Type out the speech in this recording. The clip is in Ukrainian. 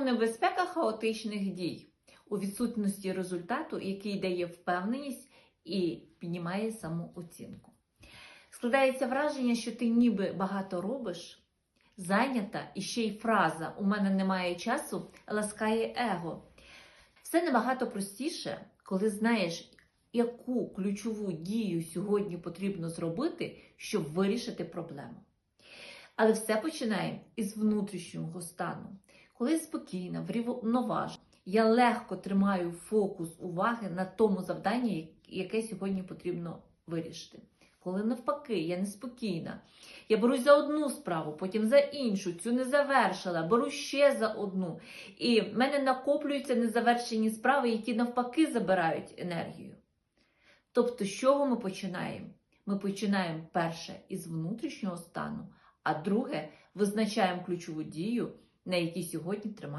небезпека хаотичних дій? У відсутності результату, який дає впевненість і піднімає самооцінку. Складається враження, що ти ніби багато робиш, зайнята, і ще й фраза У мене немає часу ласкає его. Все набагато простіше, коли знаєш, яку ключову дію сьогодні потрібно зробити, щоб вирішити проблему. Але все починає із внутрішнього стану. Коли спокійна, врівноважена, я легко тримаю фокус уваги на тому завданні, яке сьогодні потрібно вирішити. Коли навпаки, я неспокійна, я берусь за одну справу, потім за іншу, цю не завершила, беру ще за одну. І в мене накоплюються незавершені справи, які навпаки забирають енергію. Тобто, з чого ми починаємо? Ми починаємо перше із внутрішнього стану, а друге визначаємо ключову дію, на якій сьогодні тримаємо.